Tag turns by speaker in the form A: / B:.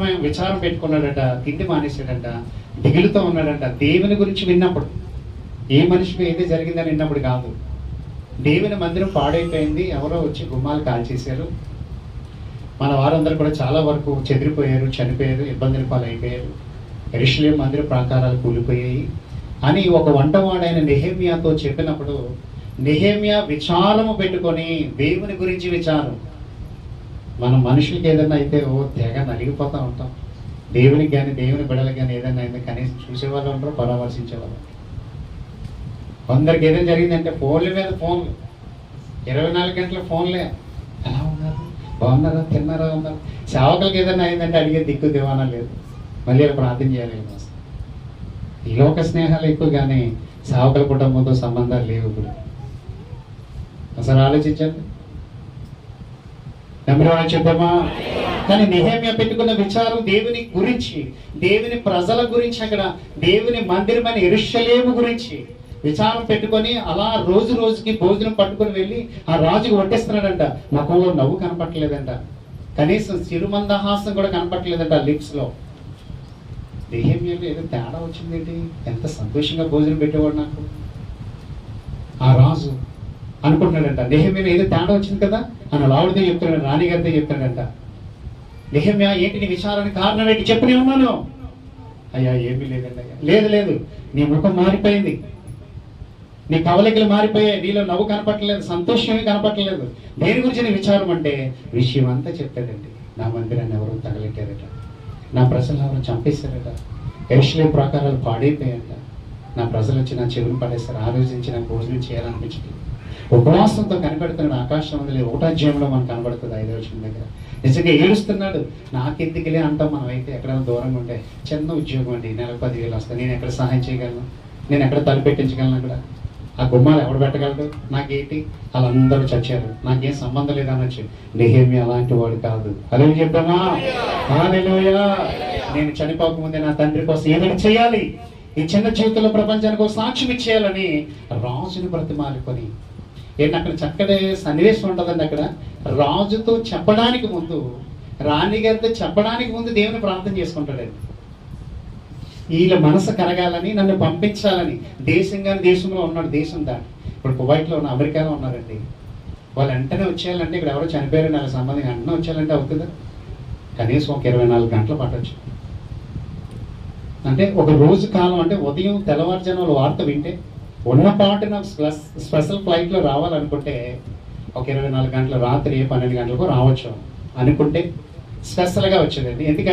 A: విచారం విచారం పెట్టుకున్నాడట తిండి మానేశాడట దిగులుతో ఉన్నాడట. దేవుని గురించి విన్నప్పుడు ఏ మనిషికి ఏది జరిగిందని విన్నప్పుడు కాదు. దేవుని మందిరం పాడైపోయింది ఎవరో వచ్చి గుమ్మాలు కాల్చేశారు. మన వారందరూ కూడా చాలా వరకు చెదిరిపోయారు చనిపోయారు ఇబ్బందుల పాలైపోయారు. ఎరుషులేం మందిర ప్రాకారాలు కూలిపోయాయి. అని ఒక వంటవాడైన నెహేమియాతో చెప్పినప్పుడు నెహేమియా విచారము పెట్టుకొని దేవుని గురించి విచారం. మనం మనుషులకి ఏదైనా అయితే ఓ తెగ నలిగిపోతూ ఉంటాం. దేవునికి కానీ దేవుని బిడలకు కానీ ఏదైనా అయితే కనీసం చూసేవాళ్ళు ఉంటారు పరామర్శించేవాళ్ళు. కొందరికి ఏదైనా జరిగిందంటే ఫోన్ల మీద ఫోన్లు. ఇరవై నాలుగు గంటల ఫోన్లే. ఎలా ఉన్నారు? బాగున్నారా? తిన్నారా? ఉన్నారు? సేవకులకి ఏదైనా అయిందంటే అడిగే దిక్కు దివానా లేదు. మళ్ళీ ప్రార్థన చేయాలి. ఈ లోక స్నేహాలు ఎక్కువ కానీ సేవకుల కుటుంబంతో సంబంధాలు లేవు ఇప్పుడు. అసలు ఆలోచించండి. నెంబర్ చెప్తామా కానీ నిహేమ్య పెట్టుకున్న విచారం దేవుని గురించి దేవుని ప్రజల గురించి అక్కడ దేవుని మందిరమైన ఎరుషలేము గురించి విచారం పెట్టుకొని అలా రోజు రోజుకి భోజనం పట్టుకొని వెళ్ళి ఆ రాజుకు వడ్డిస్తున్నాడంట ముఖంలో నవ్వు కనపట్టలేదంట. కనీసం చిరుమందహాసం కూడా కనపట్టలేదంట లిప్స్లో. దేహమ్యంలో ఏదో తేడా వచ్చిందేంటి? ఎంత సంతోషంగా భోజనం పెట్టేవాడు నాకు. ఆ రాజు అనుకుంటున్నాడంట. నెహమ్య ఏదో తేడా వచ్చింది కదా? అని లావుడిదే చెప్తున్నాడు రాణిగారిదే చెప్తున్నాడంట. నెహమ్య ఏంటి నీ విచారానికి కారణం ఏంటి? చెప్పని ఉన్నాను. అయ్యా ఏమీ లేదండి అయ్యా. లేదు లేదు. నీ ముఖం మారిపోయింది. నీ కవలికలు మారిపోయాయి. నీలో నవ్వు కనపట్టలేదు సంతోషమే కనపట్టలేదు దేని గురించి నీ విచారం అంటే విషయం అంతా చెప్పాడండి. నా మందిరాన్ని ఎవరు తగలెట్టారట. నా ప్రజలు ఎవరు చంపేశారట. ఎరుషులే ప్రాకారాలు పాడైపోయాయట. నా ప్రజలు వచ్చి నా చెవిని పడేస్తారు ఆ రోజు నుంచి నాకు భోజనం చేయాలనిపించదు. ఉపవాసంతో కనబడుతున్నాడు ఆకాశం వదిలే ఒకటాధ్యాయంలో మనకు కనబడుతుంది ఐదో వచ్చిన దగ్గర. నిజంగా ఏడుస్తున్నాడు. నాకెందుకులే అంటాం మనం అయితే ఎక్కడైనా దూరంగా ఉంటే చిన్న ఉద్యోగం అండి నెలకు పదివేలు వస్తాయి. నేను ఎక్కడ సహాయం చేయగలను? నేను ఎక్కడ తలపెట్టించగలను అక్కడ? ఆ గుమ్మాలు ఎవడు పెట్టగలడు? నాకేంటి? వాళ్ళందరూ చచ్చారు. నాకేం సంబంధం లేదనొచ్చు నిహేమి అలాంటి వాడు కాదు. అదే చెప్పామా నేను చనిపోకముందే నా తండ్రి కోసం ఏదైనా చేయాలి. ఈ చిన్న చేతుల్లో ప్రపంచానికి ఒక సాక్ష్యం ఇచ్చేయాలని రాజుని బ్రతిమాలుకొని ఏంటి అక్కడ చక్కటి సన్నివేశం ఉంటుందండి అక్కడ. రాజుతో చెప్పడానికి ముందు రాణిగారితో చెప్పడానికి ముందు దేవుని ప్రార్థన చేసుకుంటాడండి. వీళ్ళ మనసు కరగాలని నన్ను పంపించాలని దేశంగా దేశంలో ఉన్నాడు దేశం దాటి. ఇప్పుడు కువైట్లో ఉన్న అమెరికాలో ఉన్నారండి. వాళ్ళు వెంటనే వచ్చేయాలంటే ఇక్కడ ఎవరో చనిపోయారు నాకు సంబంధం వెంటనే వచ్చేయాలంటే అవుతుందా? కనీసం ఒక ఇరవై నాలుగు గంటలు పట్టచ్చు. అంటే ఒక రోజు కాలం అంటే ఉదయం తెల్లవారుజామున వార్త వింటే ఉన్న పాటున స్పెషల్ ఫ్లైట్లో రావాలనుకుంటే ఒక ఇరవై నాలుగు గంటల రాత్రి పన్నెండు గంటలకు రావచ్చు అనుకుంటే స్పెషల్గా వచ్చేదండి. ఎందుకంటే